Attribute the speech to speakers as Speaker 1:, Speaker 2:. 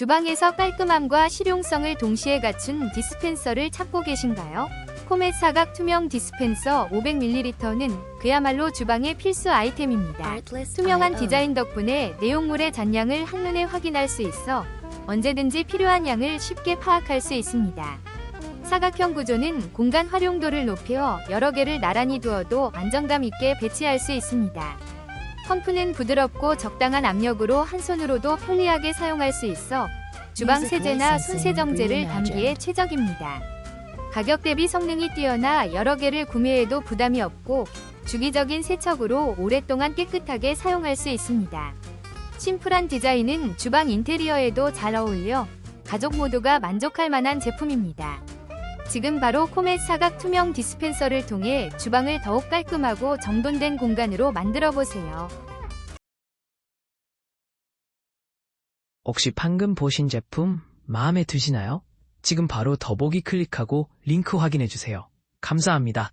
Speaker 1: 주방에서 깔끔함과 실용성을 동시에 갖춘 디스펜서를 찾고 계신가요? 코멧 사각 투명 디스펜서 500ml는 그야말로 주방의 필수 아이템입니다. 투명한 디자인 덕분에 내용물의 잔량을 한눈에 확인할 수 있어 언제든지 필요한 양을 쉽게 파악할 수 있습니다. 사각형 구조는 공간 활용도를 높여 여러 개를 나란히 두어도 안정감 있게 배치할 수 있습니다. 펌프는 부드럽고 적당한 압력으로 한 손으로도 편리하게 사용할 수 있어 주방 세제나 손세정제를 담기에 최적입니다. 가격 대비 성능이 뛰어나 여러 개를 구매해도 부담이 없고 주기적인 세척으로 오랫동안 깨끗하게 사용할 수 있습니다. 심플한 디자인은 주방 인테리어에도 잘 어울려 가족 모두가 만족할 만한 제품입니다. 지금 바로 코멧 사각 투명 디스펜서를 통해 주방을 더욱 깔끔하고 정돈된 공간으로 만들어 보세요.
Speaker 2: 혹시 방금 보신 제품 마음에 드시나요? 지금 바로 더보기 클릭하고 링크 확인해 주세요. 감사합니다.